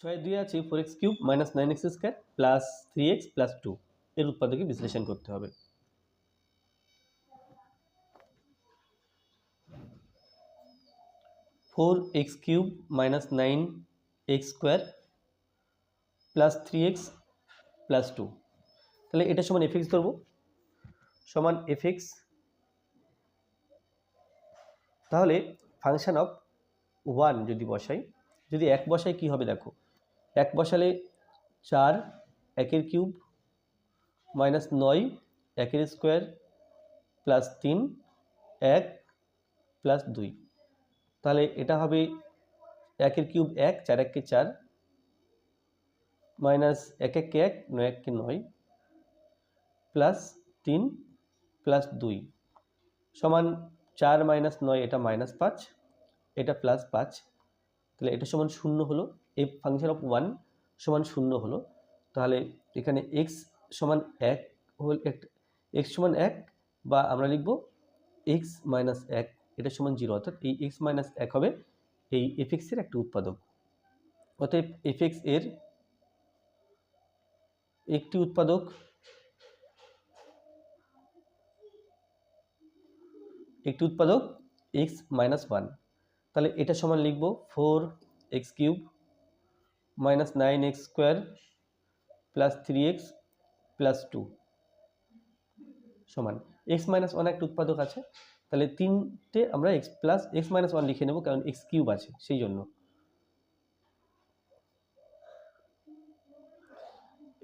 ছয় দুই আছে four x cube minus nine x square plus three x plus two এর উৎপাদকে বিশ্লেষণ করতে হবে। Four x cube minus nine x square plus three x plus two তাহলে এটা সমান এফ এক্স ধরবো। সমান এফ এক্স তাহলে ফাংশন অফ ওয়ান যদি বসাই, যদি এক বসাই কি হবে দেখো? এক বসালে চার, একের কিউব মাইনাস নয়, একের স্কোয়ার প্লাস তিন, এক প্লাস দুই। তাহলে এটা হবে একের কিউব এক, চার এককে চার মাইনাস এক এককে এক, নয় এককে নয় প্লাস তিন প্লাস দুই সমান চার মাইনাস নয়, এটা মাইনাস পাঁচ, এটা প্লাস পাঁচ। তাহলে এটা সমান শূন্য হলো এফ ফাংশন অফ ওয়ান সমান শূন্য হলো, তাহলে এখানে এক্স সমান এক হল এক্স সমান এক বা আমরা লিখব এক্স মাইনাস এক, এটা সমান জিরো অর্থাৎ এই এক্স মাইনাস এক হবে এই এফএক্সের একটা উৎপাদক। অতএব এফএক্স এর একটি উৎপাদক একটি উৎপাদক এক্স মাইনাস ওয়ান তাহলে এটা সমান লিখব four x cube minus nine x square plus three x plus two সমান। এক্স মাইনাস ওয়ান একটা উৎপাদক আছে, তাহলে তিনটে আমরা x plus x minus one লিখে নেব, কারণ এক্স কিউব আছে সেই জন্য।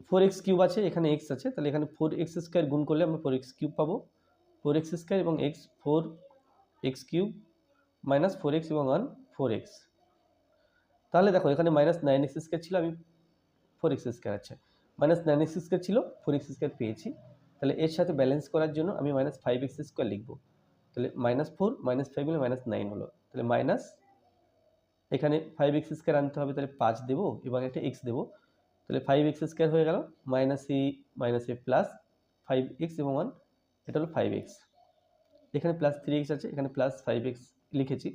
ফোর এক্স কিউব আছে, এখানে এক্স আছে, তাহলে এখানে ফোর এক্স স্কোয়ার গুণ করলে আমরা ফোর এক্স কিউব পাবো। ফোর এক্স স্কোয়ার এবং x, four x cube minus four x এবং ওয়ান ফোর এক্স তাহলে দেখো, এখানে মাইনাস নাইন এক্স স্কোয়ার ছিল, আমি ফোর এক্স স্কোয়ার আছে মাইনাস নাইন এক্স স্কোয়ার ছিল ফোর এক্স স্কোয়ার পেয়েছি। তাহলে এর সাথে ব্যালেন্স করার জন্য আমি মাইনাস ফাইভ এক্স স্কোয়ার লিখব। তাহলে মাইনাস ফোর মাইনাস ফাইভ হলে মাইনাস নাইন হলো। তাহলে মাইনাস এখানে ফাইভ এক্স স্কোয়ার আনতে হবে, তাহলে পাঁচ দেবো এবং একটা এক্স দেবো। তাহলে ফাইভ এক্স স্কোয়ার হয়ে গেল minus a minus a plus five x এবং ওয়ান এটা হলো ফাইভ এক্স এখানে প্লাস থ্রি এক্স আছে, এখানে প্লাস ফাইভ এক্স লিখেছি।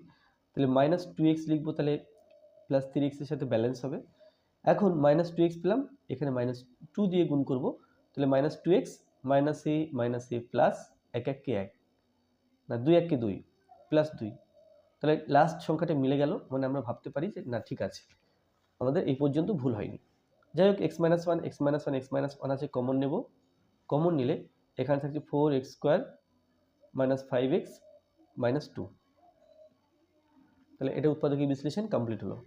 তাহলে মাইনাস টু এক্স লিখব তাহলে প্লাস থ্রি এক্সের সাথে ব্যালেন্স হবে। এখন মাইনাস টু এক্স পেলাম, এখানে মাইনাস টু দিয়ে গুণ করব। তাহলে minus two x minus a minus a plus এক এককে এক। না, দুই এককে দুই প্লাস দুই। তাহলে লাস্ট সংখ্যাটা মিলে গেল মানে আমরা ভাবতে পারি যে না, ঠিক আছে। আমাদের এই পর্যন্ত ভুল হয়নি। যাই হোক x minus one x minus one x minus one আছে কমন নেব। কমন নিলে এখানে থাকছে four x square minus five x minus two তাহলে এটা উৎপাদকীয় বিশ্লেষণ কমপ্লিট হলো।